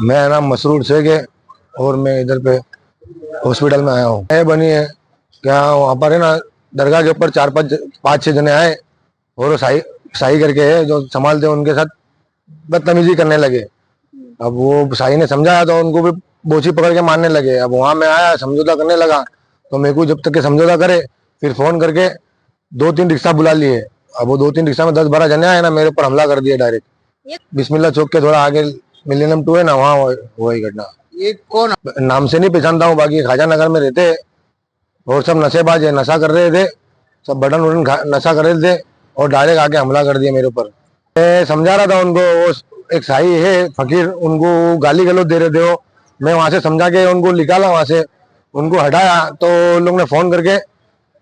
मेरा नाम मसरूर शेख है और मैं इधर पे हॉस्पिटल में आया हूँ। ये बनी है क्या वहाँ पर है ना दरगाह के ऊपर चार पाँच पाँच छह जने आए और साई साई करके है जो संभालते हैं उनके साथ बदतमीजी करने लगे। अब वो साई ने समझाया तो उनको भी बोची पकड़ के मारने लगे। अब वहाँ में आया समझौता करने लगा तो मेरे को जब तक के समझौता करे फिर फ़ोन करके दो तीन रिक्शा बुला लिए। अब वो दो तीन रिक्शा में दस बारह जने आए ना मेरे ऊपर हमला कर दिया डायरेक्ट बिस्मिल्ला चौक के थोड़ा आगे मिलेनियम टू है ना वहाँ हुआ घटना। ये कौन नाम से नहीं पहचानता हूँ बाकी खाजा नगर में रहते। और सब नशेबाज है नशा कर रहे थे। सब बटन वटन नशा कर रहे थे और डायरेक्ट आके हमला कर दिया मेरे ऊपर। मैं समझा रहा था उनको वो एक साई है फकीर उनको गाली गलौज दे रहे थे वो। मैं वहाँ से समझा के उनको निकाला वहाँ से। उनको हटाया तो लोग ने फ़ोन करके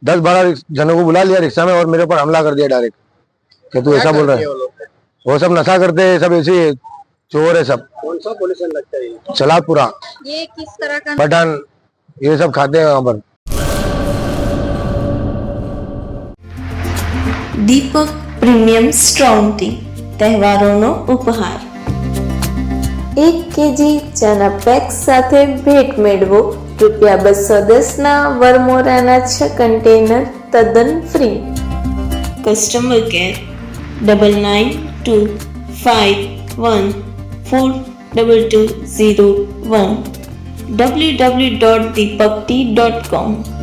दस बारह जनों को बुला लिया रिक्शा में और मेरे ऊपर हमला कर दिया डायरेक्ट कि तू ऐसा बोल रहा है? वो सब नशा करते हैं सब ऐसे चोर है सब कौन सा पुलिस लगता है ये? चलापुरा ये किस तरह का बटन ये सब खाते हैं वहां पर દીપક પ્રીમિયમ સ્ટ્રોંગ ટી તહેવારોનો ઉપહાર એક કેજી ચાના પેક સાથે ભેટ મેળવો રૂપિયા બસો દસના વરમોરાના છ કન્ટેનર તદ્દન free customer care double nine two five one 4201 www.thebhakti.com